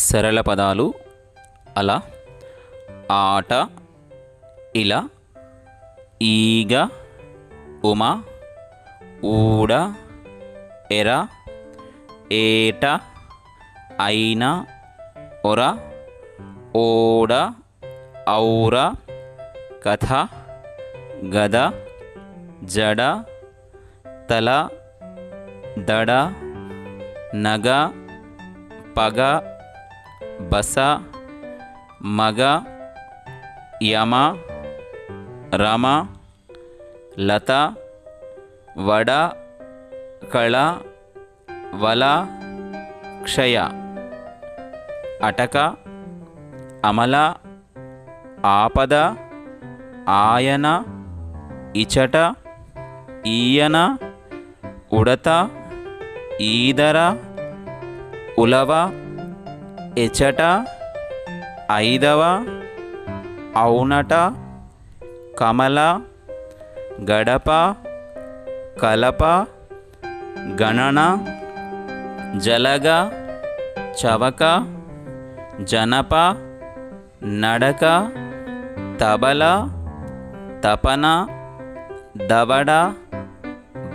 సరళ పదాలు అల ఆట ఇలా ఈగ ఉమ ఊడ ఎర ఏట అయిన ఒర ఓడ ఔర కథ గద జడ తల దడ నగ పగ ಬಸ, ಮಗ, ಯಮ, ರಮ, ಲತ, ವಡ, ಕಳ, ವಲ, ಕ್ಷಯ. ಅಟಕ, ಅಮಲ, ಆಪದ, ಆಯನ, ಇಚಟ, ಈಯನ, ಉಡತ, ಈದರ, ಉಲವ ఎచట ఐదవ అవునట కమల గడప కలప గణన జలగ చవక జనప నడక తబల తపన దవడ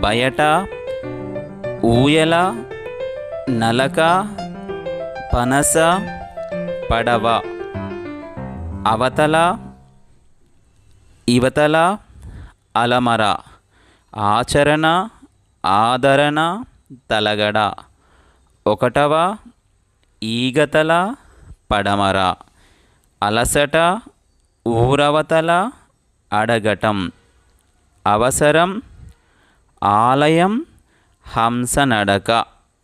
బయట ఊయల నలక పనస పడవ అవతల ఇవతల అలమర ఆచరణ ఆదరణ తలగడ ఒకటవ ఈగతల పడమర అలసట ఊరవతల అడగటం అవసరం ఆలయం హంసనడక